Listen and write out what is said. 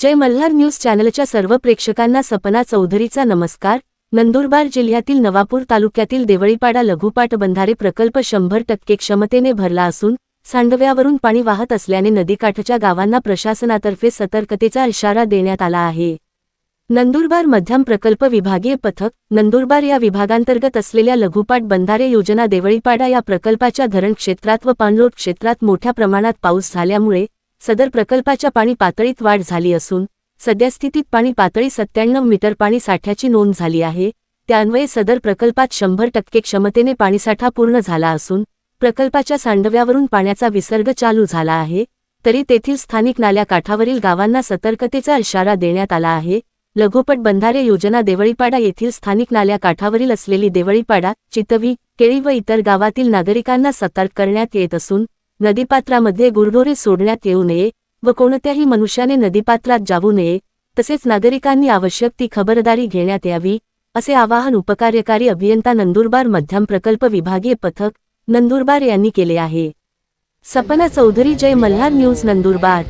जय Malhar news चॅनलच्या सर्व प्रेक्षकांना सपना चौधरीचा नमस्कार. नंदुरबार जिल्ह्यातील नवापूर तालुक्यातील देवळीपाडा लघुपाट बंधारे प्रकल्प शंभर टक्के क्षमतेने भरला असून सांडव्यावरून पाणी वाहत असल्याने नदीकाठच्या गावांना प्रशासनातर्फे सतर्कतेचा इशारा देण्यात आला आहे. नंदुरबार मध्यम प्रकल्प विभागीय पथक नंदुरबार या विभागांतर्गत असलेल्या लघुपाट बंधारे योजना देवळीपाडा या प्रकल्पाच्या धरण क्षेत्रात व पाणलोट क्षेत्रात मोठ्या प्रमाणात पाऊस झाल्यामुळे सदर प्रकल्पाच्या पाणी पातळीत वाढ झाली असून सद्यस्थितीत पाणी पातळी सत्त्याण्णव मीटर पाणी साठ्याची नोंद झाली आहे. त्यान्वये सदर प्रकल्पात शंभर टक्के क्षमतेने पाणीसाठा पूर्ण झाला असून प्रकल्पाच्या सांडव्यावरून पाण्याचा विसर्ग चालू झाला आहे. तरी तेथील स्थानिक नाल्या काठावरील गावांना सतर्कतेचा इशारा देण्यात आला आहे. लघुपट बंधारे योजना देवळीपाडा येथील स्थानिक नाल्या काठावरील असलेली देवळीपाडा चितवी केळी व इतर गावातील नागरिकांना सतर्क करण्यात येत असून नदीपात्रामध्ये गुरढोरे सोडण्यात येऊ नये व कोणत्याही मनुष्याने नदीपात्रात जाऊ नये तसेच नागरिकांनी आवश्यक ती खबरदारी घेण्यात यावी असे आवाहन उपकार्यकारी अभियंता नंदुरबार मध्यम प्रकल्प विभागीय पथक नंदुरबार यांनी केले आहे. सपना चौधरी जय मल्हार न्यूज नंदुरबार.